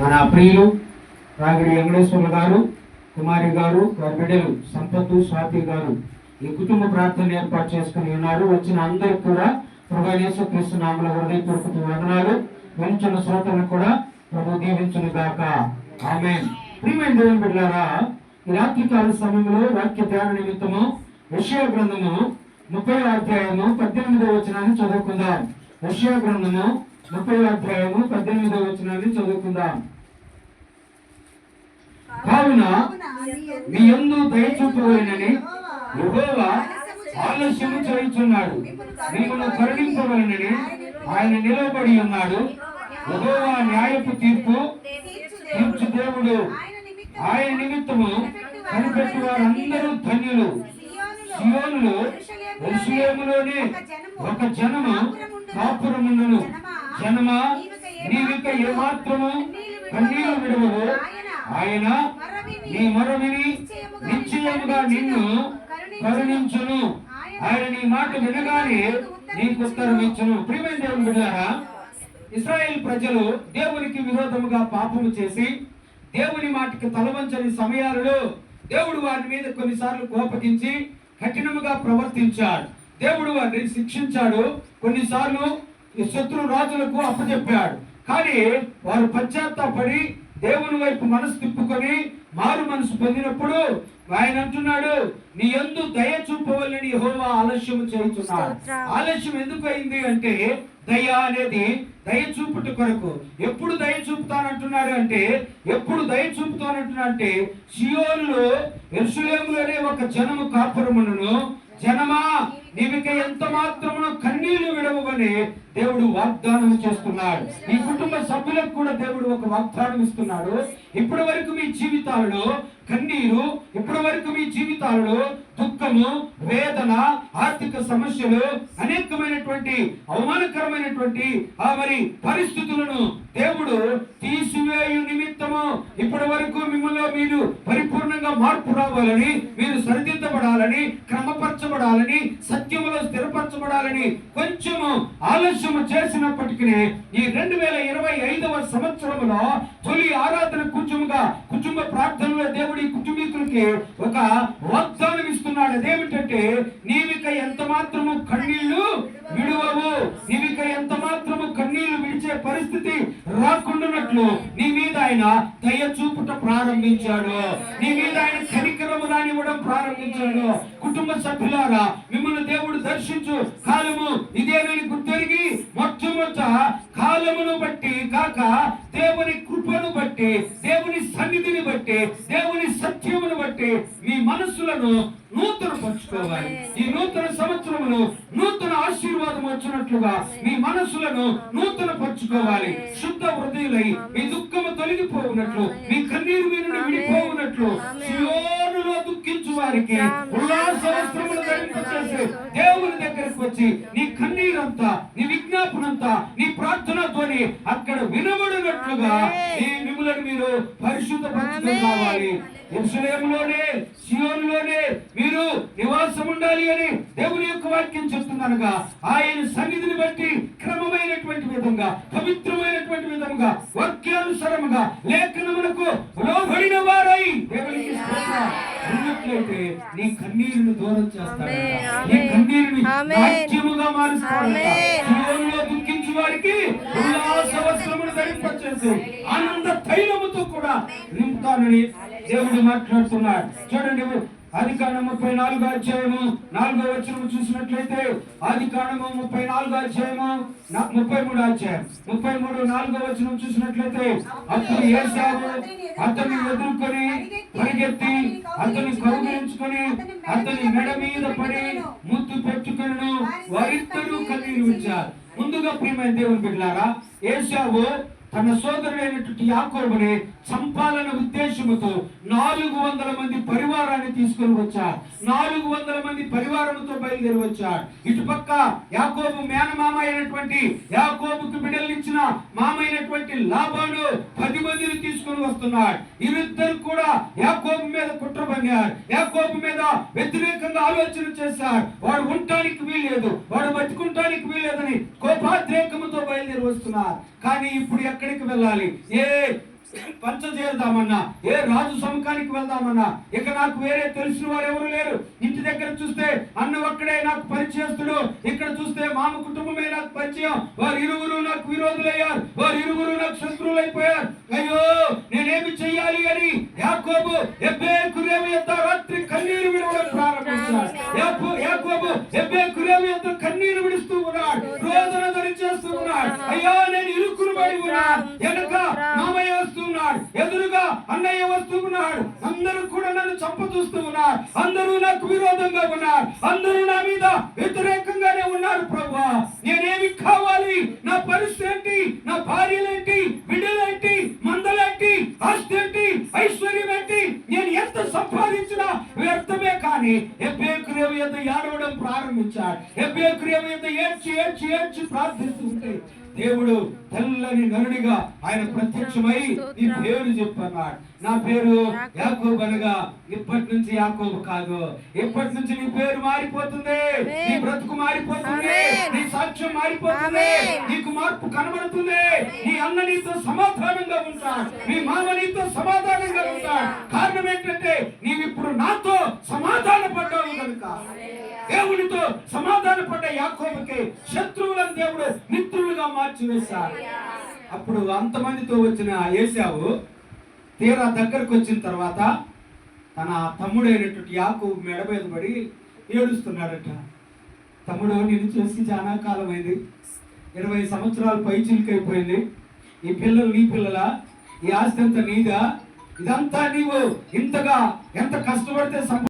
మన ప్రియులు రాగిడి వెంకటేశ్వర్లు గారు కుమారి గారు వారి బిడ్డలు సంపత్తు స్వాతి గారు ఈ కుటుంబ ప్రార్థన ఏర్పాటు చేసుకుని ఉన్నారు. వచ్చిన అందరికి కూడా ప్రభావేశ్వర యేసుక్రీస్తు నామల హృదయపూర్వక వందనాలు. వెంచున్న శ్రోతలను కూడా ప్రభు దీవించును గాక. ఆమె ప్రియమైన దేవుని బిడ్డారా ఈ రాత్రికాల సమయంలో వాక్య ధ్యాన నిమిత్తము విషయ గ్రంథము ముప్పై అధ్యాయము పద్దెనిమిదో వచనాన్ని చదువుకుందాం. విషయ గ్రంథము ముప్పై అధ్యాయము పద్దెనిమిదవ వచనాన్ని చదువుకుందాం. కావున మీ ఎందు దయ యహోవా ఆలస్యము చేయుచున్నాడు. మిమ్మల్ని కరుణింపవలనని ఆయన నిలబడి ఉన్నాడు. యహోవా న్యాయపు తీర్పు తీర్చు దేవుడు. ఆయన నిమిత్తము కనిపెట్టి వారందరూ ధన్యులు. సియోనులో ఒక జనము కాపురముండును జనమా మాత్రము కన్నీరు ఆయన నీ మొరవిని నిశ్చయముగా నిన్ను కరుణించును. ఆయన నీ మాట వినగానే నీకు ఉత్తరం ఇచ్చును. ప్రియమైన దేవుని బిడ్డారా ఇస్రాయేల్ ప్రజలు దేవునికి విరోధముగా పాపము చేసి దేవుని మాటకి తలవంచని సమయాలలో దేవుడు వారి మీద కొన్నిసార్లు కోపగించి కఠినముగా ప్రవర్తించాడు. దేవుడు వారిని శిక్షించాడు. కొన్నిసార్లు శత్రు రాజులకు అప్పచెప్పాడు కానీ వారు పశ్చాత్తాపడి దేవుని వైపు మనసు తిప్పుకొని మారు మనసు పొందినప్పుడు ఆయన అంటున్నాడు నీ ఎందు దయ చూపవల్లని యెహోవా ఆలస్యం చేస్తున్నాడు ఆలస్యం ఎందుకు అయింది అంటే దయ అనేది దయ చూపుట కొరకు. ఎప్పుడు దయ చూపుతానంటున్నాడు అంటే ఎప్పుడు దయ చూపుతానంటున్నా అంటే సియోనులో ఎరుసలేములోనే ఒక జనము కాపురమును జనమా? నీవిక ఎంత మాత్రమున కన్నీళ్ళు విడవని దేవుడు వాగ్దానం చేస్తున్నాడు. మీ కుటుంబ సభ్యులకు కూడా దేవుడు ఒక వాగ్దానం ఇస్తున్నాడు. ఇప్పటి వరకు మీ జీవితాలలో కన్నీరు ఇప్పటి వరకు మీ జీవితాలలో దుఃఖము వేదన ఆర్థిక సమస్యలు అనేకమైనటువంటి అవమానకరమైనటువంటి ఆ మరి పరిస్థితులను దేవుడు తీసివేయు నిమిత్తము ఇప్పటి వరకు మిమ్మల్ని మీరు పరిపూర్ణంగా మార్పు రావాలని మీరు సరిదిద్దబడాలని స్థిరపరచబడాలని సత్యములో స్థిరపరచబడాలని కొంచెము ఆలస్యము చేసినప్పటికీ ఈ రెండు వేల ఇరవై ఐదవ సంవత్సరములో తొలి ఆరాధన కుటుంబ కుటుంబ ప్రార్థనలో దేవుడి కుటుంబీకులకి ఒక వాగ్దానం ఇస్తున్నాడు. అదేమిటంటే నీవిక ఎంత మాత్రము కన్నీళ్ళు విడువవు నీవిక ఎంత మాత్రము కన్నీళ్ళు విడిచే పరిస్థితి రాకుండానట్లు నీ మీద ఆయన దయ చూపుట ప్రారంభించాడు. నీ మీద ఆయన కనికరము రానివ్వడం ప్రారంభించాడు. కుటుంబ సభ్యులారా మిమ్మల్ని దేవుడు దర్శించు కాలము ఇదేనని గుర్తెరిగి మొట్టమొదట కాలమును బట్టి కాక దేవుని కృపను బట్టి దేవుని సన్నిధిని బట్టి దేవుని సత్యమును బట్టి మీ మనస్సులను నూతన పంచుకోవాలి ఈ నూతన సంవత్సరమును నూతన ఆశీర్వాదం వచ్చినట్లుగా మీ మనస్సులను నూతన పంచుకోవాలి శుద్ధ హృదయులై మీ దుఃఖము తొలగిపోవునట్లు మీ కన్నీరు మీ నుండి విడిపోవునట్లు సియోనులో దుఃఖించు వారికి ఉల్లాస వస్త్రములు ధరింపచేసి దేవుని దగ్గరకు వచ్చి నీ కన్నీరంతా నీ విజ్ఞాపనంతా నీ ధ్వని అక్కడ వినబడినట్లుగా ఈ మిమ్మలను మీరు పరిశుద్ధ కావాలి. ఎరుసలేములోనే సియోనులోనే మీరు నివాసం ఉండాలి అని దేవుని యొక్క వాక్యం చెప్తుందనగా ఆయన సన్నిధిని బట్టి క్రమమైనటువంటి విధంగా పవిత్రమైనటువంటి విధంగా వాక్యానుసారముగా లేఖనములకు లోబడిన వారై దేవునికి. ఉన్నట్లయితే నీ కన్నీరును దూరం చేస్తాడు నీ కన్నీరుని నాట్యముగా మారుస్తాడు సియోనులో వారికి ధరింపచేసి ఆనంద తైలముతో కూడా నింపుతానని దేవుడు మాట్లాడుతున్నాడు. చూడండి ఆది ముప్పై నాలుగు అధ్యాయము నాలుగో వచ్చిన చూసినట్లయితే ఆది ముప్పై నాలుగు అధ్యాయము ముప్పై మూడు అధ్యాయం. ముప్పై మూడు నాలుగో వచ్చిన చూసినట్లయితే అప్పుడు ఏసావు అతన్ని ఎదుర్కొని పరిగెత్తి అతన్ని కౌగిలించుకొని అతని మెడ మీద పడి ముద్దు పెట్టుకుని వారిద్దరు కన్నీరు ముందుగా ప్రియమైన దేవుని బిడ్డారా ఏసావు తన సోదరుడైనటువంటి యాకోబుని చంపాలన్న ఉద్దేశముతో నాలుగు వందల మంది పరివారాన్ని తీసుకొని వచ్చారు. నాలుగు వందల మంది పరివారంతో బయలుదేరి వచ్చారు. ఇటుపక్క యాకోబు మేనమామ అయినటువంటి యాకోబుకు బిడ్డలిచ్చిన మామ అయినటువంటి పది మందిని తీసుకొని వస్తున్నాడు వీరిద్దరు కూడా యాకోబు మీద కుట్ర పన్నారు యాకోబు మీద వ్యతిరేకంగా ఆలోచన చేశారు. వాడు ఉండటానికి వీల్లేదు. వాడు బతుకుంటానికి వీల్లేదని ఎక్కడికి వెళ్ళాలి. ఏ పంచజేరుదామన్నా ఏ రాజు సముఖానికి వెళ్దామన్నా ఇక నాకు వేరే తెలిసిన వారు ఎవరు లేరు. ఇంటి దగ్గర చూస్తే అన్న ఒక్కడే నాకు పరిచయస్తుడు ఇక్కడ చూస్తే మామ కుటుంబమే నాకు పరిచయం. వారు ఇరువురు నాకు విరోధులయ్యారు వారు ఇరువురు నాకు శత్రువులైపోయారు. అయ్యో నేనేమి చెయ్యాలి అని యాకోబు ఎబ్బే కురేమి ఎంత రాత్రి కన్నీరు విడవడం తప్పు చూస్తూ ఉన్నారు. అందరూ నాకు విరోధంగా ఉన్నారు. అందరూ నా మీద వ్యతిరేకంగానే ఉన్నారు ప్రభు. నేనేమి కావాలి? నా పరిస్థితి ఏంటి? నా భార్యలేంటి బిడ్డలేంటి మందలేంటి ఆస్తి ఏంటి? ఐశ్వర్యం ఏంటి? నేను ఎంత సంపాదించినా వ్యర్థమే కానీ ఎబ్బేకురేవు యొక్క ఏడవడం ప్రారంభించాడు. ఎబ్బేకురేవు యొక్క ఏడ్చి ఏడ్చి ఏడ్చి ప్రార్థిస్తుంటే దేవుడు తెల్లని నరుడిగా ఆయన ప్రత్యక్షమై నీ పేరు చెప్పన్నాడు. నా పేరు యాకోబు. అనగా ఇప్పటి నుంచి యాకోబు కాదు. ఇప్పటి నుంచి నీ పేరు మారిపోతుంది. నీ బ్రతుకు మారిపోతుంది. నీ సాక్ష్యం మారిపోతుంది. నీకు మార్పు కనబడుతుంది. నీ అన్న నీతో సమాధానంగా ఉంటాడు. నీ మామ నీతో సమాధానంగా ఉంటాడు. కారణం ఏంటంటే నీవు ఇప్పుడు నాతో సమాధాన పడ్డావు కనుక దేవునితో సమాధాన పడ్డ యాకోబుకి శత్రువులను దేవుడు యోధుడిగా మార్చి వేశారు అప్పుడు అంతమందితో వచ్చిన ఏసావు తీరా దగ్గరకు వచ్చిన తర్వాత తన తమ్ముడైనటువంటి యాకు మెడ మీద పడి ఏడుస్తున్నాడట. తమ్ముడు నేను చూసి చాలా కాలం అయింది ఇరవై సంవత్సరాలు పై చిలికైపోయింది ఈ పిల్లలు నీ పిల్లల ఈ ఆస్తి అంతా నీదా? ఇదంతా నీవు ఇంతగా ఎంత కష్టపడితే